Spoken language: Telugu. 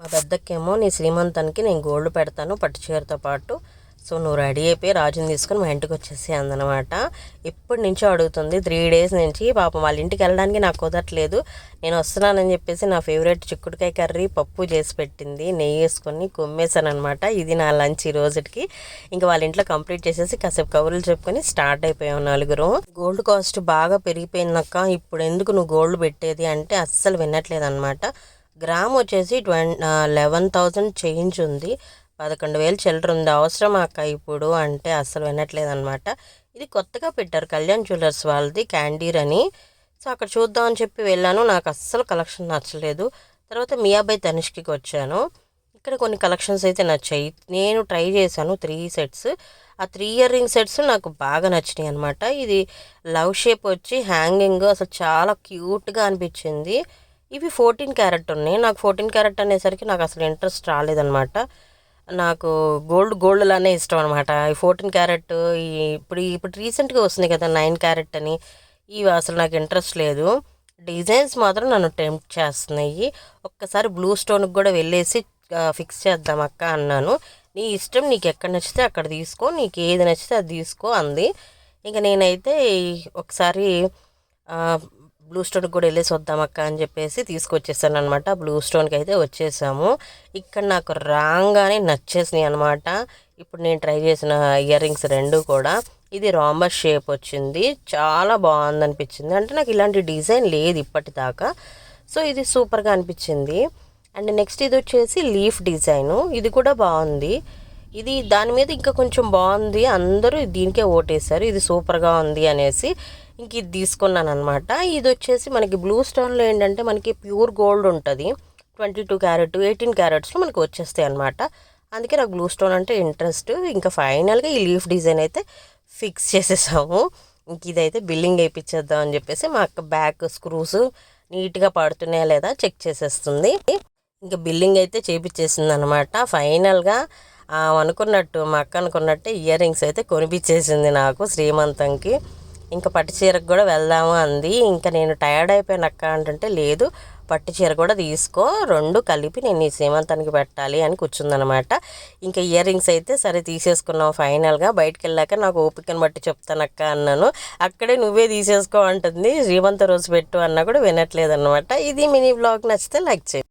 మా పెద్దకేమో నీ శ్రీమంతానికి నేను గోల్డ్ పెడతాను పట్టు చీరతో పాటు. సో నువ్వు రెడీ అయిపోయి రాజుని తీసుకొని మా ఇంటికి వచ్చేసి అందనమాట. ఇప్పటి నుంచో అడుగుతుంది త్రీ డేస్ నుంచి పాపం వాళ్ళ ఇంటికి వెళ్ళడానికి నాకు కుదరట్లేదు. నేను వస్తున్నానని చెప్పేసి నా ఫేవరెట్ చిక్కుడుకాయ కర్రీ పప్పు చేసి పెట్టింది నెయ్యి వేసుకొని కొమ్మేశాను అనమాట ఇది నా లంచ్ ఈ రోజుకి. ఇంకా వాళ్ళ ఇంట్లో కంప్లీట్ చేసేసి కాసేపు కబుర్లు చెప్పుకొని స్టార్ట్ అయిపోయాం నలుగురు. గోల్డ్ కాస్ట్ బాగా పెరిగిపోయిందక్క. ఇప్పుడు ఎందుకు నువ్వు గోల్డ్ పెట్టేది అంటే అస్సలు వినట్లేదు అనమాట గ్రామ్ వచ్చేసి ట్వంటీ లెవెన్ థౌజండ్ చేంజ్ ఉంది. పదకొండు వేలు చిల్లర ఉంది. అవసరం అక్క ఇప్పుడు? అంటే అస్సలు వినట్లేదు అనమాట ఇది కొత్తగా పెట్టారు కళ్యాణ్ జ్యువెలర్స్ వాళ్ళది క్యాండీర్ అని. సో అక్కడ చూద్దాం అని చెప్పి వెళ్ళాను. నాకు అస్సలు కలెక్షన్ నచ్చలేదు. తర్వాత మియాబాయ్ తనిష్కి వచ్చాను. ఇక్కడ కొన్ని కలెక్షన్స్ అయితే నచ్చాయి. నేను ట్రై చేశాను త్రీ సెట్స్. ఆ త్రీ ఇయర్ రింగ్ సెట్స్ నాకు బాగా నచ్చినాయి అనమాట ఇది లవ్ షేప్ వచ్చి హ్యాంగింగ్ అసలు చాలా క్యూట్గా అనిపించింది. ఇవి ఫోర్టీన్ క్యారెట్ ఉన్నాయి. నాకు ఫోర్టీన్ క్యారెట్ అనేసరికి నాకు అసలు ఇంట్రెస్ట్ రాలేదనమాట నాకు గోల్డ్ గోల్డ్ లానే ఇష్టం అనమాట ఈ ఫోర్టీన్ క్యారెట్ ఈ ఇప్పుడు ఇప్పుడు రీసెంట్గా వస్తుంది కదా నైన్ క్యారెట్ అని. ఇవి అసలు నాకు ఇంట్రెస్ట్ లేదు. డిజైన్స్ మాత్రం నన్ను టెంప్ట్ చేస్తున్నాయి. ఒక్కసారి బ్లూ స్టోన్కి కూడా వెళ్ళేసి ఫిక్స్ చేద్దాం అక్క అన్నాను. నీ ఇష్టం నీకు ఎక్కడ నచ్చితే అక్కడ తీసుకో. నీకు ఏది నచ్చితే అది తీసుకో అంది. ఇంకా నేనైతే ఒకసారి బ్లూ స్టోన్కి కూడా వెళ్ళేసి వద్దాం అక్క అని చెప్పేసి తీసుకొచ్చేసాను అనమాట బ్లూ స్టోన్కి అయితే వచ్చేసాము. ఇక్కడ నాకు రాగానే నచ్చేసినాయి అనమాట ఇప్పుడు నేను ట్రై చేసిన ఇయర్ రింగ్స్ రెండు కూడా. ఇది రాంబస్ షేప్ వచ్చింది. చాలా బాగుంది అనిపించింది అంటే నాకు ఇలాంటి డిజైన్ లేదు ఇప్పటిదాకా. సో ఇది సూపర్గా అనిపించింది. అండ్ నెక్స్ట్ ఇది వచ్చేసి లీఫ్ డిజైను. ఇది కూడా బాగుంది. ఇది దాని మీద ఇంకా కొంచెం బాగుంది. అందరూ దీనికే ఓటేశారు ఇది సూపర్గా ఉంది అనేసి. ఇంక ఇది తీసుకున్నాను అనమాట ఇది వచ్చేసి మనకి బ్లూ స్టోన్లో ఏంటంటే మనకి ప్యూర్ గోల్డ్ ఉంటుంది. ట్వంటీ టూ క్యారెట్ ఎయిటీన్ క్యారెట్స్లో మనకి వచ్చేస్తాయి అనమాట అందుకే నాకు బ్లూ స్టోన్ అంటే ఇంట్రెస్ట్ ఇంకా ఫైనల్గా ఈ లీఫ్ డిజైన్ అయితే ఫిక్స్ చేసేసాము. ఇంక ఇదైతే బిల్లింగ్ వేయించేద్దాం అని చెప్పేసి మా అక్క బ్యాక్ స్క్రూస్ నీట్గా పడుతున్నాయా లేదా చెక్ చేసేస్తుంది. ఇంకా బిల్లింగ్ అయితే చేపించేసింది అనమాట ఫైనల్గా అనుకున్నట్టు మా అక్క అనుకున్నట్టే ఇయర్ రింగ్స్ అయితే కొనిపించేసింది నాకు శ్రీమంతంకి. ఇంకా పట్టు చీరకు కూడా వెళ్దాము అంది. ఇంకా నేను టయర్డ్ అయిపోయాను అక్క అంటుంటే లేదు పట్టు చీర కూడా తీసుకో రెండు కలిపి నేను ఈ సీమంతానికి పెట్టాలి అని కూర్చుందనమాట. ఇంకా ఇయర్ రింగ్స్ అయితే సరే తీసేసుకున్నాం ఫైనల్గా బయటకు వెళ్ళాక నాకు ఓపికను బట్టి చెప్తాను అక్క అన్నాను. అక్కడే నువ్వే తీసేసుకో అంటుంది. శ్రీమంత రోజు పెట్టు అన్నా కూడా వినట్లేదు అనమాట ఇది మినీ బ్లాగ్ నచ్చితే లైక్ చేయి.